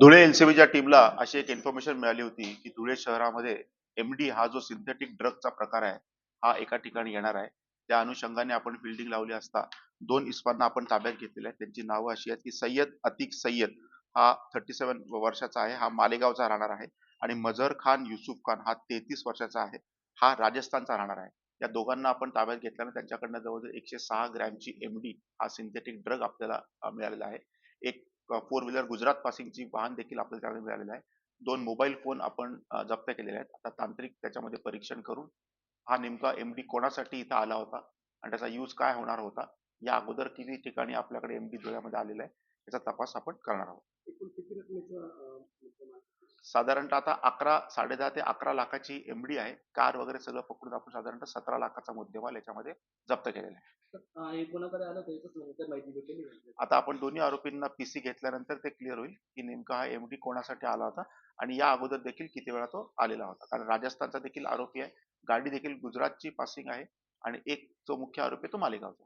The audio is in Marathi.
धुळे एलसीबीच्या टीमला अशी एक इन्फॉर्मेशन मिळाली होती की धुळे शहरामध्ये एमडी हा जो सिंथेटिक ड्रगचा प्रकार आहे हा एका ठिकाणी येणार आहे. त्या अनुषंगाने आपण फिल्डिंग लावली असता दोन इस्मांना आपण ताब्यात घेतलेले आहेत. त्यांची नावं अशी आहेत की सय्यद अतिक सय्यद हा थर्टी सेवन वर्षाचा आहे हा मालेगावचा राहणार आहे. आणि मजहर खान युसुफ खान हा तेहतीस वर्षाचा आहे हा राजस्थानचा राहणार आहे. या दोघांना आपण ताब्यात घेतल्यानं त्यांच्याकडनं जवळजवळ एकशे सहा ग्रॅमची एमडी हा सिंथेटिक ड्रग आपल्याला मिळालेला आहे. एक फोर व्हीलर गुजरात पासिंगची वाहन देखील आपल्याला त्यामध्ये मिळालेलं आहे. दोन मोबाईल फोन आपण जप्त केलेले आहेत. आता तांत्रिक त्याच्यामध्ये परीक्षण करून हा नेमका एमडी कोणासाठी इथं आला होता आणि त्याचा यूज काय होणार होता या अगोदर किती ठिकाणी आपल्याकडे एमडी धुळ्यामध्ये आलेला आहे याचा तपास आपण करणार आहोत. एकूण किती रकमेचा साधारणतः आता अकरा साडे दहा ते अकरा लाखाची एमडी आहे. कार वगैरे सगळं पकडून आपण साधारणतः सतरा लाखाचा मुद्देमाल याच्यामध्ये जप्त केलेला आहे. हे? आता आपण दोन्ही आरोपींना पीसी घेतल्यानंतर ते क्लिअर होईल की नेमका हा एमडी कोणासाठी आला होता आणि या अगोदर देखील किती वेळा तो आलेला होता. कारण राजस्थानचा देखील आरोपी आहे. गाडी देखील गुजरातची पासिंग आहे आणि एक जो मुख्य आरोपी आहे तो मालेगावचा